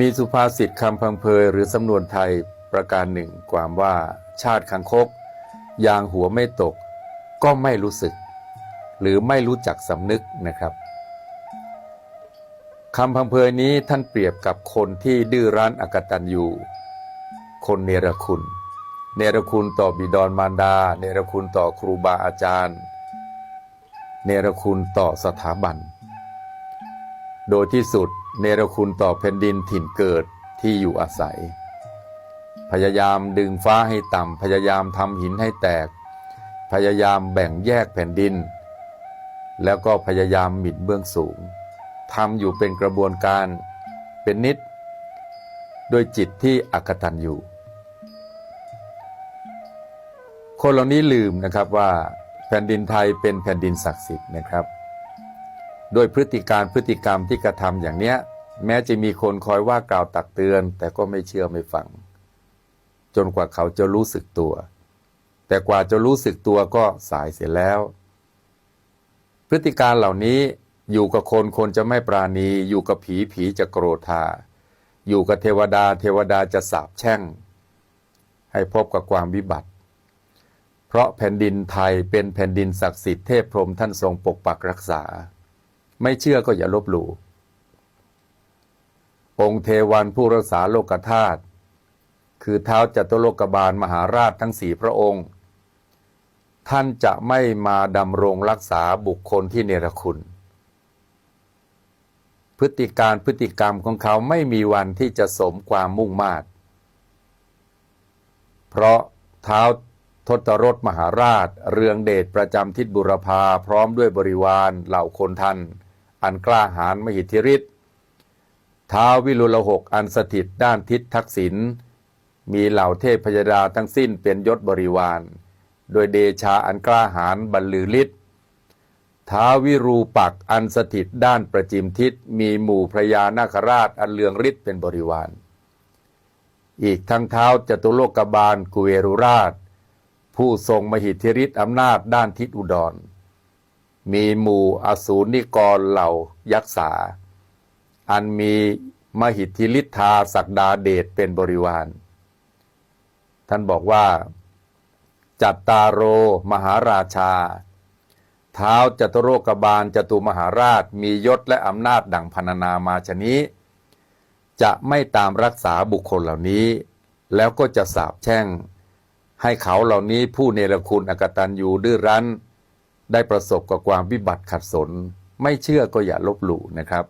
มีสุภาษิตคำพังเพยหรือสำนวนไทยประการหนึ่งความว่าชาติคังคก ยางหัวไม่ตก ก็ไม่รู้สึก หรือไม่รู้จักสำนึกนะครับคำพังเพยนี้ท่านเปรียบกับคนที่ดื้อรั้นอกตัญญูคนเนรคุณ เนรคุณต่อบิดรมารดา เนรคุณต่อครูบาอาจารย์ เนรคุณต่อสถาบัน โดยที่สุด เนรคุณต่อแผ่นดินถิ่นเกิดที่อยู่อาศัย พยายามดึงฟ้าให้ต่ำ พยายามทำหินให้แตก พยายามแบ่งแยกแผ่นดิน แล้วก็พยายามหมิ่นเบื้องสูงทำอยู่เป็นกระบวนการเป็นนิด โดยจิตที่อักตันอยู่ คนเหล่านี้ลืมนะครับว่าแผ่นดินไทยเป็นแผ่นดินศักดิ์สิทธิ์นะครับ โดยพฤติการพฤติกรรมที่กระทำอย่างเนี้ย แม้จะมีคนคอยว่ากล่าวตักเตือน แต่ก็ไม่เชื่อไม่ฟัง จนกว่าเขาจะรู้สึกตัว แต่กว่าจะรู้สึกตัวก็สายเสียแล้ว พฤติการเหล่านี้อยู่กับคนคนจะไม่ปราณี อยู่กับผีผีจะโกรธา อยู่กับเทวดาเทวดาจะสาบแช่ง ให้พบกับความวิบัติ เพราะแผ่นดินไทยเป็นแผ่นดินศักดิ์สิทธิ์เทพพรมท่านทรงปกปักรักษา ไม่เชื่อก็อย่าลบหลู่องค์เทวันผู้รักษาโลกธาตุคือเท้าจัตุโลกบาลมหาราชทั้งสี่พระองค์ ท่านจะไม่มาดำรงรักษาบุคคลที่เนรคุณ พฤติการพฤติกรรมของเขาไม่มีวันที่จะสมความมุ่งมา่เพราะเท้าทศรถมหาราช เรืองเดชประจำทิศบุรพาพร้อมด้วยบริวารเหล่าคนทัน อันกล้าหาญมหิทธิฤทธิ์ท้าววิรุลหกอันสถิตด้านทิศทักษิณมีเหล่าเทพพยดาทั้งสิ้นเป็นยศบริวาร โดยเดชาอันกล้าหาญบรรลือฤทธิ์ท้าวิรูปักอันสถิตด้านประจิมทิศมีหมู่พระยานาคราชอันเลืองฤทธิ์เป็นบริวาร อีกทั้งเท้าจตุโลกบาลกุเวรุราช ผู้ทรงมหิทธิฤทธิ์อำนาจด้านทิศอุดร มีหมู่อสูรนิกรเหล่ายักษา อันมีมหิทธิฤทธาศักดาเดชเป็นบริวาร ท่านบอกว่า จัตตาโรมหาราชา เท้าจตุโรกบาลจตุมหาราชมียศและอำนาจดังพรรณนามาชนี้ จะไม่ตามรักษาบุคคลเหล่านี้ แล้วก็จะสาบแช่ง ให้เขาเหล่านี้ผู้เนรคุณอกตันยูดื้อรั้น ได้ประสบกับความวิบัติขัดสน ไม่เชื่อก็อย่าลบหลู่นะครับ